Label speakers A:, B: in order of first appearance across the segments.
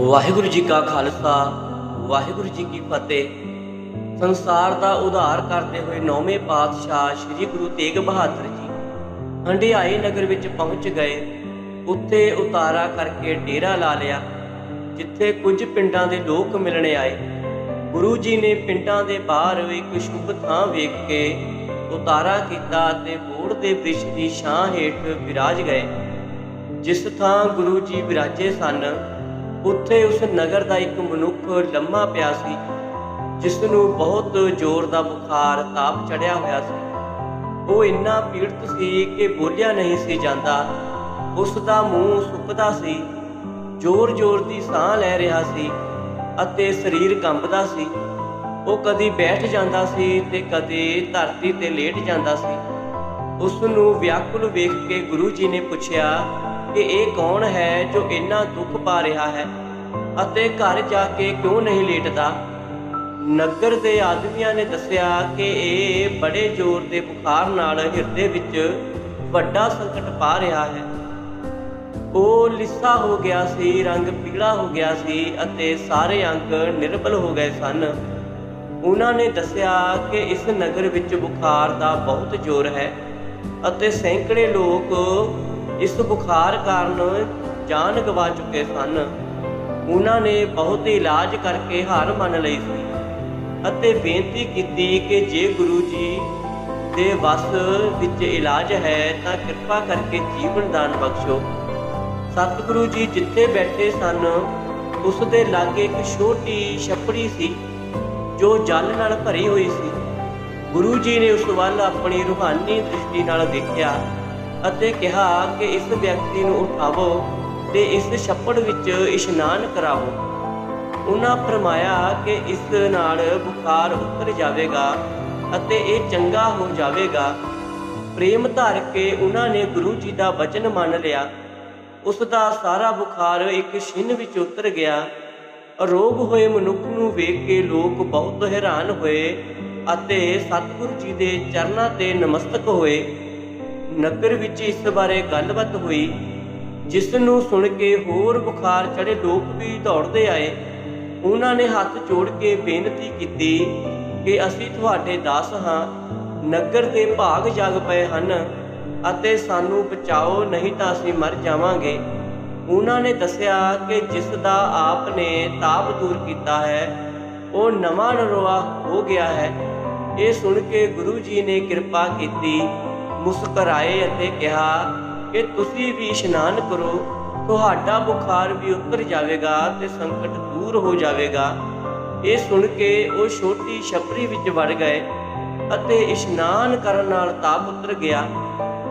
A: ਵਾਹਿਗੁਰੂ ਜੀ ਕਾ ਖਾਲਸਾ, ਵਾਹਿਗੁਰੂ ਜੀ ਕੀ ਫਤਿਹ। ਸੰਸਾਰ ਦਾ ਉਧਾਰ ਕਰਦੇ ਹੋਏ ਨੌਵੇਂ ਪਾਤਸ਼ਾਹ ਸ੍ਰੀ ਗੁਰੂ ਤੇਗ ਬਹਾਦਰ ਜੀ ਹੰਡਿਆਈ ਨਗਰ ਵਿੱਚ ਪਹੁੰਚ ਗਏ। ਉੱਥੇ ਉਤਾਰਾ ਕਰਕੇ ਡੇਰਾ ਲਾ ਲਿਆ, ਜਿੱਥੇ ਕੁਝ ਪਿੰਡਾਂ ਦੇ ਲੋਕ ਮਿਲਣੇ ਆਏ। ਗੁਰੂ ਜੀ ਨੇ ਪਿੰਡਾਂ ਦੇ ਬਾਹਰ ਇੱਕ ਸ਼ੁਭ ਥਾਂ ਵੇਖ ਕੇ ਉਤਾਰਾ ਕੀਤਾ ਤੇ ਬੋੜ ਦੇ ਬ੍ਰਿਸ਼ ਦੀ ਛਾਂ ਹੇਠ ਵਿਰਾਜ ਗਏ। ਜਿਸ ਥਾਂ ਗੁਰੂ ਜੀ ਵਿਰਾਜੇ ਸਨ ਉੱਥੇ ਉਸ ਨਗਰ ਦਾ ਇੱਕ ਮਨੁੱਖ ਲੰਮਾ ਪਿਆ ਸੀ ਜਿਸ ਨੂੰ ਬਹੁਤ ਜ਼ੋਰ ਦਾ ਬੁਖਾਰ ਤਾਪ ਚੜਿਆ ਹੋਇਆ ਸੀ। ਉਹ ਇੰਨਾ ਪੀੜਤ ਸੀ ਕਿ ਬੋਲਿਆ ਨਹੀਂ ਸੀ ਜਾਂਦਾ। ਉਸ ਦਾ ਮੂੰਹ ਸੁੱਕਦਾ ਸੀ, ਜ਼ੋਰ-ਜ਼ੋਰ ਦੀ ਸਾਹ ਲੈ ਰਿਹਾ ਸੀ ਅਤੇ ਸਰੀਰ ਕੰਬਦਾ ਸੀ। ਉਹ ਕਦੀ ਬੈਠ ਜਾਂਦਾ ਸੀ ਤੇ ਕਦੇ ਧਰਤੀ ਤੇ ਲੇਟ ਜਾਂਦਾ ਸੀ। ਉਸ ਨੂੰ ਵਿਆਕੁਲ ਵੇਖ ਕੇ ਗੁਰੂ ਜੀ ਨੇ ਪੁੱਛਿਆ ਕਿ ਇਹ ਕੌਣ ਹੈ ਜੋ ਇੰਨਾ ਦੁੱਖ ਪਾ ਰਿਹਾ ਹੈ ਅਤੇ ਘਰ ਜਾ ਕੇ ਕਿਉਂ ਨਹੀਂ ਲੇਟਦਾ? ਨਗਰ ਦੇ ਆਦਮੀਆਂ ਨੇ ਦੱਸਿਆ ਕਿ ਇਹ ਬੜੇ ਜ਼ੋਰ ਦੇ ਬੁਖਾਰ ਨਾਲ ਹਿਰਦੇ ਵਿੱਚ ਵੱਡਾ ਸੰਕਟ ਪਾ ਰਿਹਾ ਹੈ। ਉਹ ਲਿੱਸਾ ਹੋ ਗਿਆ ਸੀ, ਰੰਗ ਪੀਲਾ ਹੋ ਗਿਆ ਸੀ ਅਤੇ ਸਾਰੇ ਅੰਗ ਨਿਰਬਲ ਹੋ ਗਏ ਸਨ। ਉਹਨਾਂ ਨੇ ਦੱਸਿਆ ਕਿ ਇਸ ਨਗਰ ਵਿੱਚ ਬੁਖਾਰ ਦਾ ਬਹੁਤ ਜ਼ੋਰ ਹੈ ਅਤੇ ਸੈਂਕੜੇ ਲੋਕ ਇਸ ਬੁਖਾਰ ਕਾਰਨ ਜਾਨ ਗਵਾ ਚੁੱਕੇ ਸਨ। ਉਹਨਾਂ ਨੇ ਬਹੁਤ ਇਲਾਜ ਕਰਕੇ ਹਾਰ ਮੰਨ ਲਈ ਸੀ ਅਤੇ ਬੇਨਤੀ ਕੀਤੀ ਕਿ ਜੇ ਗੁਰੂ ਜੀ ਦੇ ਵਸ ਵਿੱਚ ਇਲਾਜ ਹੈ ਤਾਂ ਕਿਰਪਾ ਕਰਕੇ ਜੀਵਨ ਦਾਨ ਬਖਸ਼ੋ। ਸਤਿਗੁਰੂ ਜੀ ਜਿੱਥੇ ਬੈਠੇ ਸਨ, ਉਸ ਦੇ ਲਾਗੇ ਇੱਕ ਛੋਟੀ ਛਪੜੀ ਸੀ, ਜੋ ਜਲ ਨਾਲ ਭਰੀ ਹੋਈ ਸੀ। ਗੁਰੂ ਜੀ ਨੇ ਉਸ ਵੱਲ ਆਪਣੀ ਰੂਹਾਨੀ ਦ੍ਰਿਸ਼ਟੀ ਨਾਲ ਦੇਖਿਆ। ਅਤੇ ਕਿਹਾ ਕਿ ਇਸ ਵਿਅਕਤੀ ਨੂੰ ਉਠਾਵੋ ਤੇ ਇਸ ਛੱਪੜ ਵਿੱਚ ਇਸ਼ਨਾਨ ਕਰਾਓ। ਉਹਨਾਂ ਫਰਮਾਇਆ ਕਿ ਇਸ ਨਾਲ ਬੁਖਾਰ ਉਤਰ ਜਾਵੇਗਾ ਅਤੇ ਇਹ ਚੰਗਾ ਹੋ ਜਾਵੇਗਾ। ਪ੍ਰੇਮ ਧਾਰ ਕੇ ਉਹਨਾਂ ਨੇ ਗੁਰੂ ਜੀ ਦਾ ਵਚਨ ਮੰਨ ਲਿਆ। ਉਸ ਦਾ ਸਾਰਾ ਬੁਖਾਰ ਇੱਕ ਛਿਨ ਵਿੱਚ ਉਤਰ ਗਿਆ। ਰੋਗ ਹੋਏ ਮਨੁੱਖ ਨੂੰ ਵੇਖ ਕੇ ਲੋਕ ਬਹੁਤ ਹੈਰਾਨ ਹੋਏ ਅਤੇ ਸਤਿਗੁਰੂ ਜੀ ਦੇ ਚਰਨਾਂ ਤੇ ਨਮਸਤਕ ਹੋਏ। ਨਗਰ ਵਿੱਚ ਇਸ ਬਾਰੇ ਗੱਲਬਾਤ ਹੋਈ ਜਿਸ ਨੂੰ ਸੁਣ ਕੇ ਹੋਰ ਬੁਖਾਰ ਚੜੇ ਲੋਕ ਵੀ ਦੌੜਦੇ ਆਏ। ਉਹਨਾਂ ਨੇ ਹੱਥ ਜੋੜ ਕੇ ਬੇਨਤੀ ਕੀਤੀ ਕਿ ਅਸੀਂ ਤੁਹਾਡੇ ਦਾਸ ਹਾਂ, ਨਗਰ ਦੇ ਭਾਗ ਜਗ ਪਏ ਹਨ ਅਤੇ ਸਾਨੂੰ ਬਚਾਓ, ਨਹੀਂ ਤਾਂ ਅਸੀਂ ਮਰ ਜਾਵਾਂਗੇ। ਉਹਨਾਂ ਨੇ ਦੱਸਿਆ ਕਿ ਜਿਸ ਦਾ ਆਪ ਨੇ ਤਾਪ ਦੂਰ ਕੀਤਾ ਹੈ, ਉਹ ਨਵਾਂ ਨਰੋਆ ਹੋ ਗਿਆ ਹੈ। ਇਹ ਸੁਣ ਕੇ ਗੁਰੂ ਜੀ ਨੇ ਕਿਰਪਾ ਕੀਤੀ ਮੁਸਕਰਾਏ ਅਤੇ ਕਿਹਾ ਕਿ ਤੁਸੀਂ ਵੀ ਇਸ਼ਨਾਨ ਕਰੋ, ਤੁਹਾਡਾ ਬੁਖਾਰ ਵੀ ਉਤਰ ਜਾਵੇਗਾ ਤੇ ਸੰਕਟ ਦੂਰ ਹੋ ਜਾਵੇਗਾ। ਇਹ ਸੁਣ ਕੇ ਉਹ ਛੋਟੀ ਛਪਰੀ ਵਿੱਚ ਵੜ ਗਏ ਅਤੇ ਇਸ਼ਨਾਨ ਕਰਨ ਨਾਲ ਤਾਪ ਉਤਰ ਗਿਆ।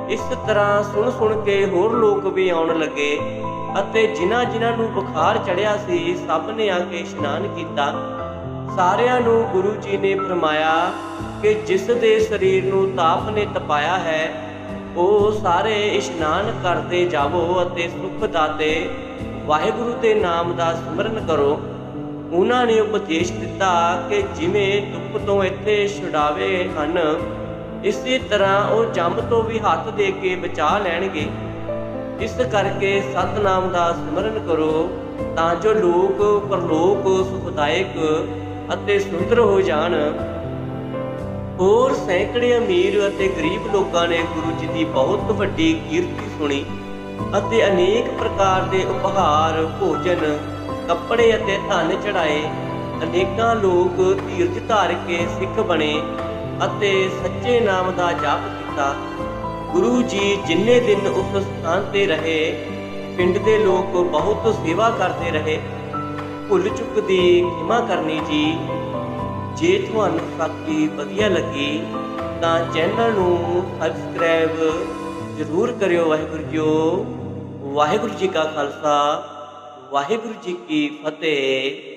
A: ਇਸ ਤਰ੍ਹਾਂ ਸੁਣ ਸੁਣ ਕੇ ਹੋਰ ਲੋਕ ਵੀ ਆਉਣ ਲੱਗੇ ਅਤੇ ਜਿਨ੍ਹਾਂ ਜਿਨ੍ਹਾਂ ਨੂੰ ਬੁਖਾਰ ਚੜਿਆ ਸੀ, ਸਭ ਨੇ ਆ ਕੇ ਇਸ਼ਨਾਨ ਕੀਤਾ। ਸਾਰਿਆਂ ਨੂੰ ਗੁਰੂ ਜੀ ਨੇ ਫਰਮਾਇਆ ਕਿ ਜਿਸ ਦੇ ਸਰੀਰ ਨੂੰ ਤਾਪ ਨੇ ਤਪਾਇਆ ਹੈ, ਉਹ ਸਾਰੇ ਇਸ਼ਨਾਨ ਕਰਦੇ ਜਾਵੋ ਅਤੇ ਸੁਖ ਦਾਤੇ ਵਾਹਿਗੁਰੂ ਦੇ ਨਾਮ ਦਾ ਸਿਮਰਨ ਕਰੋ। ਉਹਨਾਂ ਨੇ ਉਪਦੇਸ਼ ਦਿੱਤਾ ਕਿ ਜਿਵੇਂ ਦੁੱਖ ਤੋਂ ਇੱਥੇ ਛੁਡਾਵੇ ਹਨ, ਇਸੇ ਤਰ੍ਹਾਂ ਉਹ ਜੰਮ ਤੋਂ ਵੀ ਹੱਥ ਦੇ ਕੇ ਬਚਾ ਲੈਣਗੇ। ਇਸ ਕਰਕੇ ਸਤਨਾਮ ਦਾ ਸਿਮਰਨ ਕਰੋ ਤਾਂ ਜੋ ਲੋਕ ਪਰਲੋਕ ਸੁਖਦਾਇਕ ਅਤੇ ਸੁੰਦਰ ਹੋ ਜਾਣ। ਹੋਰ ਸੈਂਕੜੇ ਅਮੀਰ ਅਤੇ ਗਰੀਬ ਲੋਕਾਂ ਨੇ ਗੁਰੂ ਜੀ ਦੀ ਬਹੁਤ ਵੱਡੀ ਕੀਰਤੀ ਸੁਣੀ ਅਤੇ ਅਨੇਕ ਪ੍ਰਕਾਰ ਦੇ ਉਪਹਾਰ, ਭੋਜਨ, ਕੱਪੜੇ ਅਤੇ ਧਨ ਚੜਾਏ ਅਨੇਕਾਂ ਲੋਕ ਧੀਰਜ ਧਾਰ ਕੇ ਸਿੱਖ ਬਣੇ ਅਤੇ ਸੱਚੇ ਨਾਮ ਦਾ ਜਪ ਕੀਤਾ। ਗੁਰੂ ਜੀ ਜਿੰਨੇ ਦਿਨ ਉਸ ਸਥਾਨ ਤੇ ਰਹੇ, ਪਿੰਡ ਦੇ ਲੋਕ ਬਹੁਤ ਸੇਵਾ ਕਰਦੇ ਰਹੇ। ਭੁੱਲ ਚੁੱਕ ਦੀ ਖਿਮਾ ਕਰਨੀ ਜੀ। ਜੇ ਤੁਹਾਨੂੰ ਸਾਡੀ ਵਧੀਆ ਲੱਗੀ, ਤਾਂ ਚੈਨਲ ਨੂੰ ਸਬਸਕ੍ਰਾਈਬ ਜ਼ਰੂਰ ਕਰਿਓ ਵਾਹਿਗੁਰੂ ਜੀਓ। ਵਾਹਿਗੁਰੂ ਜੀ ਕਾ ਖਾਲਸਾ, ਵਾਹਿਗੁਰੂ ਜੀ ਕੀ ਫਤਿਹ।